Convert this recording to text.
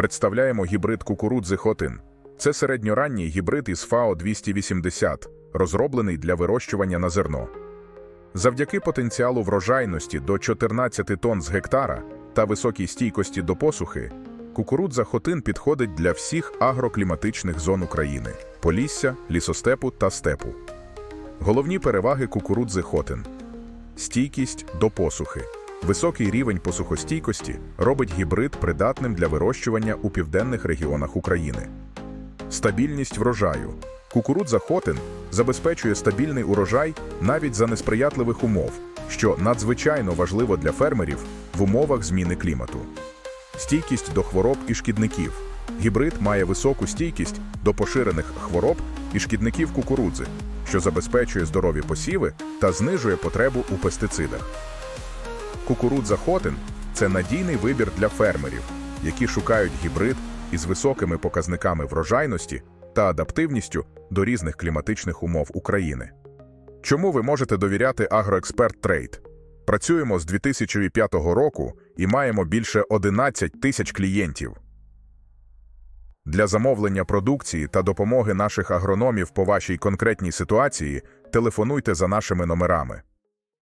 Представляємо гібрид кукурудзи Хотин. Це середньоранній гібрид із ФАО 280, розроблений для вирощування на зерно. Завдяки потенціалу врожайності до 14 тонн з гектара та високій стійкості до посухи, кукурудза Хотин підходить для всіх агрокліматичних зон України – полісся, лісостепу та степу. Головні переваги кукурудзи Хотин – стійкість до посухи. Високий рівень посухостійкості робить гібрид придатним для вирощування у південних регіонах України. Стабільність врожаю. Кукурудза Хотин забезпечує стабільний урожай навіть за несприятливих умов, що надзвичайно важливо для фермерів в умовах зміни клімату. Стійкість до хвороб і шкідників. Гібрид має високу стійкість до поширених хвороб і шкідників кукурудзи, що забезпечує здорові посіви та знижує потребу у пестицидах. Кукурудза Хотин це надійний вибір для фермерів, які шукають гібрид із високими показниками врожайності та адаптивністю до різних кліматичних умов України. Чому ви можете довіряти Агроексперт Трейд? Працюємо з 2005 року і маємо більше 11 тисяч клієнтів. Для замовлення продукції та допомоги наших агрономів по вашій конкретній ситуації телефонуйте за нашими номерами.